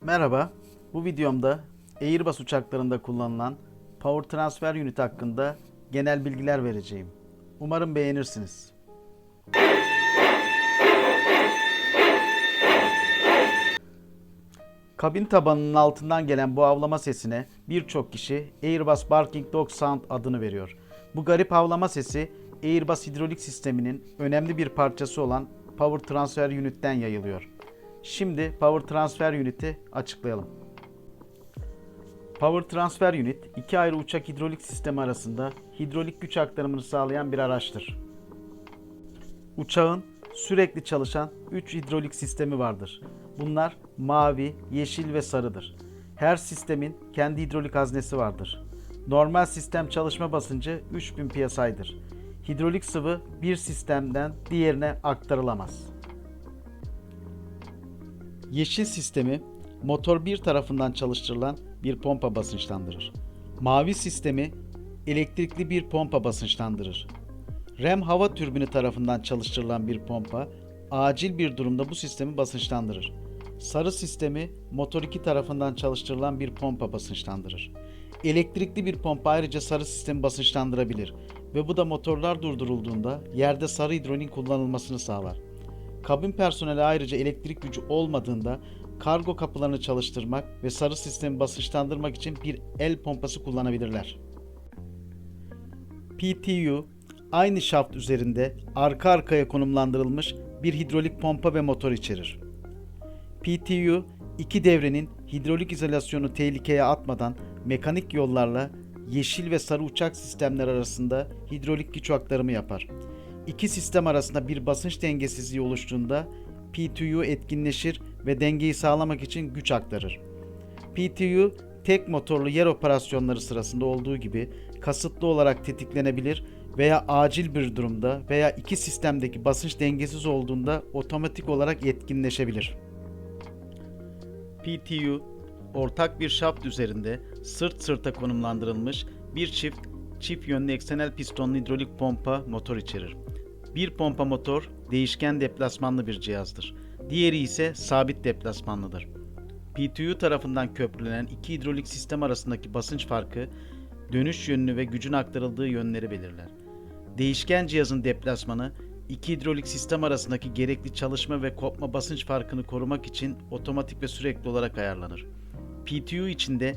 Merhaba, bu videomda Airbus uçaklarında kullanılan Power Transfer Unit hakkında genel bilgiler vereceğim. Umarım beğenirsiniz. Kabin tabanının altından gelen bu avlama sesine birçok kişi Airbus Barking Dog Sound adını veriyor. Bu garip avlama sesi Airbus hidrolik sisteminin önemli bir parçası olan Power Transfer Unit'ten yayılıyor. Şimdi Power Transfer Unit'i açıklayalım. Power Transfer Unit, iki ayrı uçak hidrolik sistemi arasında hidrolik güç aktarımını sağlayan bir araçtır. Uçağın sürekli çalışan 3 hidrolik sistemi vardır. Bunlar mavi, yeşil ve sarıdır. Her sistemin kendi hidrolik haznesi vardır. Normal sistem çalışma basıncı 3000 psi'dir. Hidrolik sıvı bir sistemden diğerine aktarılamaz. Yeşil sistemi motor bir tarafından çalıştırılan bir pompa basınçlandırır. Mavi sistemi elektrikli bir pompa basınçlandırır. REM hava türbini tarafından çalıştırılan bir pompa acil bir durumda bu sistemi basınçlandırır. Sarı sistemi motor 2 tarafından çalıştırılan bir pompa basınçlandırır. Elektrikli bir pompa ayrıca sarı sistemi basınçlandırabilir ve bu da motorlar durdurulduğunda yerde sarı hidrolik kullanılmasını sağlar. Kabin personeli ayrıca elektrik gücü olmadığında kargo kapılarını çalıştırmak ve sarı sistemi basınçlandırmak için bir el pompası kullanabilirler. PTU aynı şaft üzerinde arka arkaya konumlandırılmış bir hidrolik pompa ve motor içerir. PTU iki devrenin hidrolik izolasyonu tehlikeye atmadan mekanik yollarla yeşil ve sarı uçak sistemler arasında hidrolik güç aktarımı yapar. İki sistem arasında bir basınç dengesizliği oluştuğunda PTU etkinleşir ve dengeyi sağlamak için güç aktarır. PTU tek motorlu yer operasyonları sırasında olduğu gibi kasıtlı olarak tetiklenebilir veya acil bir durumda veya iki sistemdeki basınç dengesiz olduğunda otomatik olarak etkinleşebilir. PTU ortak bir şaft üzerinde sırt sırta konumlandırılmış bir çift çift yönlü eksenel pistonlu hidrolik pompa motor içerir. Bir pompa motor değişken deplasmanlı bir cihazdır. Diğeri ise sabit deplasmanlıdır. PTU tarafından köprülenen iki hidrolik sistem arasındaki basınç farkı dönüş yönünü ve gücün aktarıldığı yönleri belirler. Değişken cihazın deplasmanı iki hidrolik sistem arasındaki gerekli çalışma ve kopma basınç farkını korumak için otomatik ve sürekli olarak ayarlanır. PTU içinde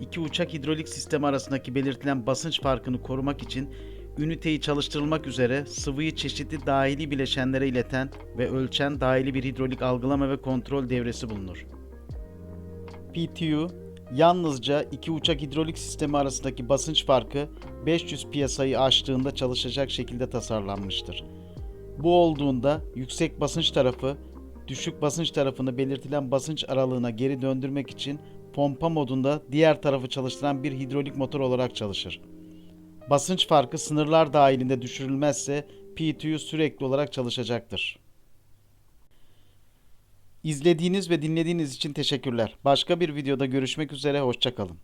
iki uçak hidrolik sistemi arasındaki belirtilen basınç farkını korumak için üniteyi çalıştırılmak üzere sıvıyı çeşitli dahili bileşenlere ileten ve ölçen dahili bir hidrolik algılama ve kontrol devresi bulunur. PTU yalnızca iki uçak hidrolik sistemi arasındaki basınç farkı 500 piyasayı aştığında çalışacak şekilde tasarlanmıştır. Bu olduğunda yüksek basınç tarafı düşük basınç tarafını belirtilen basınç aralığına geri döndürmek için pompa modunda diğer tarafı çalıştıran bir hidrolik motor olarak çalışır. Basınç farkı sınırlar dahilinde düşürülmezse PTU sürekli olarak çalışacaktır. İzlediğiniz ve dinlediğiniz için teşekkürler. Başka bir videoda görüşmek üzere, hoşçakalın.